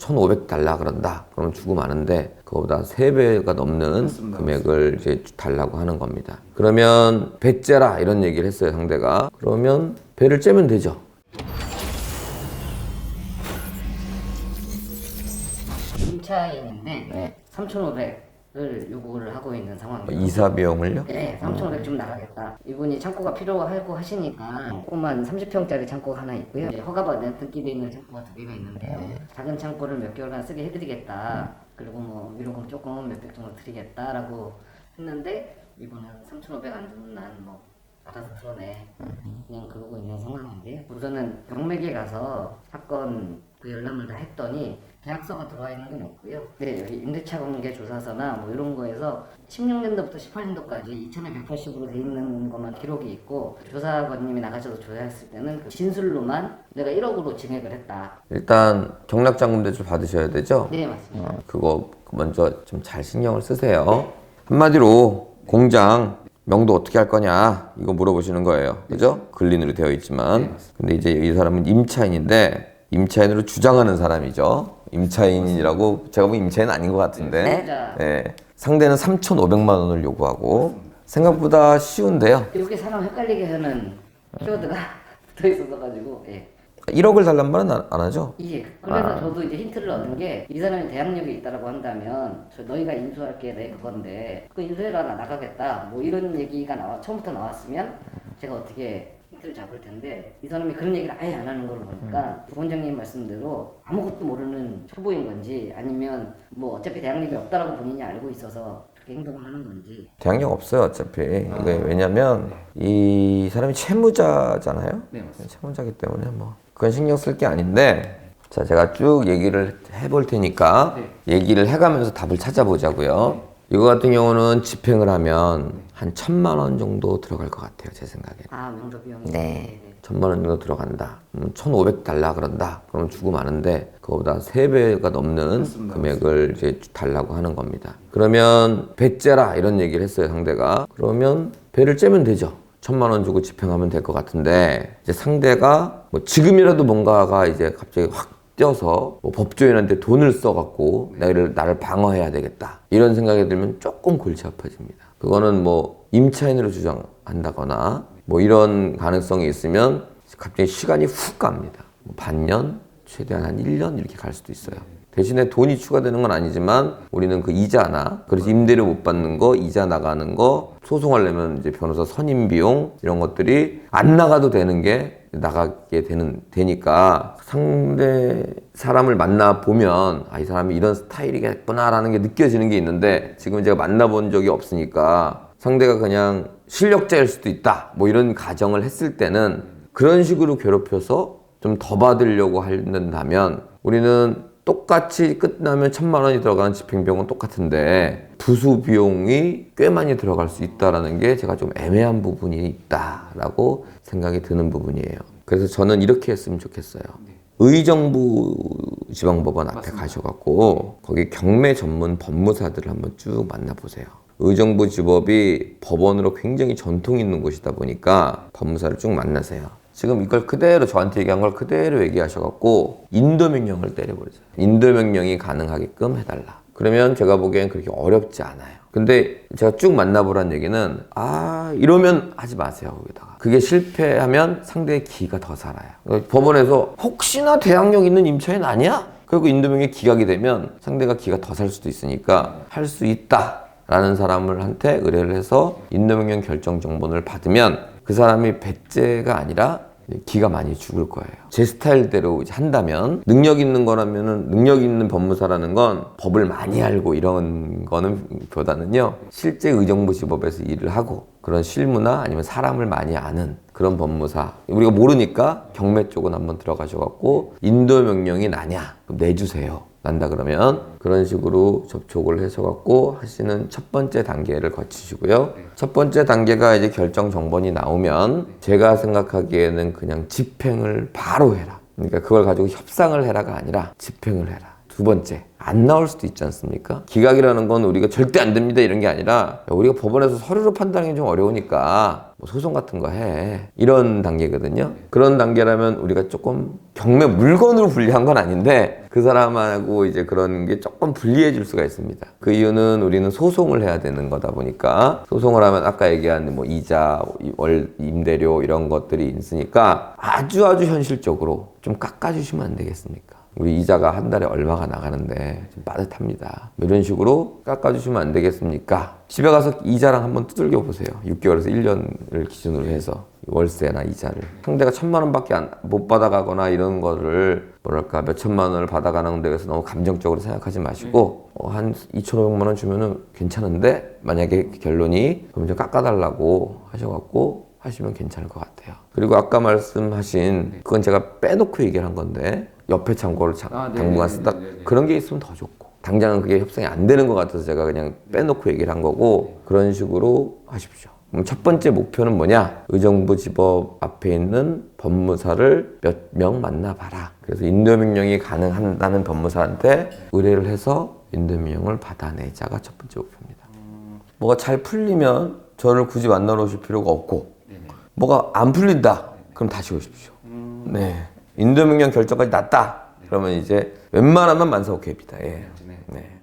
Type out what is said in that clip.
1,500 달라 그런다. 그러면 주고 마는데 그거보다 3배가 넘는 맞습니다. 금액을 이제 달라고 하는 겁니다. 그러면 배 째라 이런 얘기를 했어요, 상대가. 그러면 배를 째면 되죠. 임차인인데 3,500 을 요구를 하고 있는 상황이에요. 이사 비용을요? 네, 3,500좀 나가겠다. 이분이 창고가 필요하고 하시니까 조그만 30평짜리 창고가 하나 있고요. 이제 허가받은 등기돼 있는 창고가 두 개가 있는데요. 작은 창고를 몇 개월간 쓰게 해드리겠다. 그리고 뭐 위로금 조금 몇백 정도 드리겠다라고 했는데 이분은 3,500 안 주면 난뭐 알아서 풀어내. 그냥 그러고 있는 상황인데요. 우선은 경매기에 가서 사건 그 열람을 다 했더니 계약서가 들어와 있는 건 없고요. 네, 여기 임대차 관계 조사서나 뭐 이런 거에서 16년도부터 18년도까지 2,180으로 돼 있는 것만 기록이 있고 조사관님이 나가셔서 조사했을 때는 그 진술로만 내가 1억으로 증액을 했다. 일단 경락장군 대출 받으셔야 되죠? 네, 맞습니다. 어, 그거 먼저 좀 잘 신경을 쓰세요. 한마디로 공장 명도 어떻게 할 거냐 이거 물어보시는 거예요. 그죠? 근린으로 되어 있지만. 근데 이제 이 사람은 임차인인데 임차인으로 주장하는 사람이죠. 임차인이라고 제가 보기 임차인 아닌 것 같은데. 네. 네. 상대는 3,500만 원을 요구하고 생각보다 쉬운데요. 이렇게 사람 헷갈리게 하는 키워드가 붙어 있어서 가지고 예. 1억을 달란 말은 안, 안 하죠? 예. 그래서 저도 이제 힌트를 얻은 게 이 사람이 대학력이 있다라고 한다면 저 너희가 인수할게 내 그건데 그 인수해라 나 나가겠다 뭐 이런 얘기가 나와 처음부터 나왔으면 제가 어떻게 힌트를 잡을 텐데 이 사람이 그런 얘기를 아예 안 하는 걸 보니까 부원장님 말씀대로 아무것도 모르는 초보인 건지 아니면 뭐 어차피 대학력이 없다라고 본인이 알고 있어서 그렇게 행동을 하는 건지. 대학력 없어요 어차피. 이게 왜냐면 이 사람이 채무자잖아요? 네, 맞습니다. 채무자기 때문에 뭐 그건 신경 쓸 게 아닌데. 자 제가 쭉 얘기를 해볼 테니까 얘기를 해가면서 답을 찾아보자고요 이거 같은 경우는 집행을 하면 한 천만 원 정도 들어갈 것 같아요 제 생각에 아 명도 비용이 네. 천만 원 정도 들어간다. 음, 1,500 달라 그런다. 그러면 주고 마는데 그거보다 3배가 넘는 맞습니다. 금액을 이제 달라고 하는 겁니다. 그러면 배 째라 이런 얘기를 했어요, 상대가. 그러면 배를 째면 되죠. 천만 원 주고 집행하면 될 것 같은데 이제 상대가 뭐 지금이라도 뭔가가 이제 갑자기 확 뛰어서 뭐 법조인한테 돈을 써갖고 나를 나를 방어해야 되겠다 이런 생각이 들면 조금 골치 아파집니다. 그거는 뭐 임차인으로 주장한다거나 뭐 이런 가능성이 있으면 갑자기 시간이 훅 갑니다. 뭐 반년, 최대한 한 1년 이렇게 갈 수도 있어요. 대신에 돈이 추가되는 건 아니지만 우리는 그 이자나 그래서 임대료 못 받는 거, 이자 나가는 거 소송하려면 이제 변호사 선임 비용 이런 것들이 안 나가도 되는 게 나가게 되는 되니까 상대 사람을 만나 보면 아 이 사람이 이런 스타일이겠구나라는 게 느껴지는 게 있는데 지금 제가 만나본 적이 없으니까 상대가 그냥 실력자일 수도 있다 뭐 이런 가정을 했을 때는 그런 식으로 괴롭혀서 좀 더 받으려고 한다면 우리는 똑같이 끝나면 천만 원이 들어가는 집행비용은 똑같은데 부수 비용이 꽤 많이 들어갈 수 있다라는 게 제가 좀 애매한 부분이 있다라고 생각이 드는 부분이에요. 그래서 저는 이렇게 했으면 좋겠어요. 의정부 지방법원 앞에 가셔갖고 거기 경매 전문 법무사들을 한번 쭉 만나보세요. 의정부 지법이 법원으로 굉장히 전통 있는 곳이다 보니까 법무사를 쭉 만나세요. 지금 이걸 그대로 저한테 얘기한 걸 그대로 얘기하셔갖고 인도 명령을 때려버리세요. 인도 명령이 가능하게끔 해달라. 그러면 제가 보기엔 그렇게 어렵지 않아요. 근데 제가 쭉 만나보란 얘기는 아 이러면 하지 마세요 거기다가 그게 실패하면 상대의 기가 더 살아요. 법원에서 혹시나 대항력 있는 임차인 아니야? 그리고 인도명이 기각이 되면 상대가 기가 더 살 수도 있으니까 할 수 있다. 라는 사람을 한테 의뢰를 해서 인도명령 결정 정본을 받으면 그 사람이 배째가 아니라 기가 많이 죽을 거예요. 제 스타일대로 한다면 능력 있는 거라면은 능력 있는 법무사라는 건 법을 많이 알고 이런 거는 보다는요 실제 의정부 지법에서 일을 하고 그런 실무나 아니면 사람을 많이 아는 그런 법무사 우리가 모르니까 경매 쪽은 한번 들어가셔갖고 인도 명령이 나냐 그럼 내주세요. 난다 그러면 그런 식으로 접촉을 해서 갖고 하시는 첫 번째 단계를 거치시고요. 첫 번째 단계가 이제 결정 정본이 나오면 제가 생각하기에는 그냥 집행을 바로 해라. 그러니까 그걸 가지고 협상을 해라가 아니라 집행을 해라. 두 번째 안 나올 수도 있지 않습니까? 기각이라는 건 우리가 절대 안 됩니다 이런 게 아니라 야, 우리가 법원에서 서류로 판단하기 좀 어려우니까 뭐 소송 같은 거 해 이런 단계거든요. 그런 단계라면 우리가 조금 경매 물건으로 분리한 건 아닌데 그 사람하고 이제 그런 게 조금 불리해질 수가 있습니다. 그 이유는 우리는 소송을 해야 되는 거다 보니까 소송을 하면 아까 얘기한 뭐 이자, 이- 월 임대료 이런 것들이 있으니까 아주 아주 현실적으로 좀 깎아주시면 안 되겠습니까? 우리 이자가 한 달에 얼마가 나가는데 좀 빠듯합니다. 뭐 이런 식으로 깎아주시면 안 되겠습니까? 집에 가서 이자랑 한번 두들겨 보세요. 6개월에서 1년을 기준으로 해서 월세나 이자를 상대가 천만 원밖에 안- 못 받아가거나 이런 거를 뭐랄까 몇 천만 원을 받아가는 데에서 너무 감정적으로 생각하지 마시고 어, 한 2,500만 원 주면은 괜찮은데 만약에 결론이 그럼 좀 깎아달라고 하셔갖고 하시면 괜찮을 것 같아요. 그리고 아까 말씀하신 그건 제가 빼놓고 얘기를 한 건데 옆에 창고를 자- 아, 네, 당분간 네, 쓰다 네, 네, 네. 그런 게 있으면 더 좋고 당장은 그게 협상이 안 되는 것 같아서 제가 그냥 빼놓고 얘기를 한 거고 그런 식으로 하십시오. 그럼 첫 번째 목표는 뭐냐? 의정부 지법 앞에 있는 법무사를 몇 명 만나봐라. 그래서 인도명령이 가능한다는 법무사한테 의뢰를 해서 인도명령을 받아내자가 첫 번째 목표입니다. 뭐가 잘 풀리면 저를 굳이 만나러 오실 필요가 없고 뭐가 안 풀린다 그럼 다시 오십시오 네 인도명령 결정까지 났다 그러면 이제 웬만하면 만사 오케이입니다 예. 네. 네.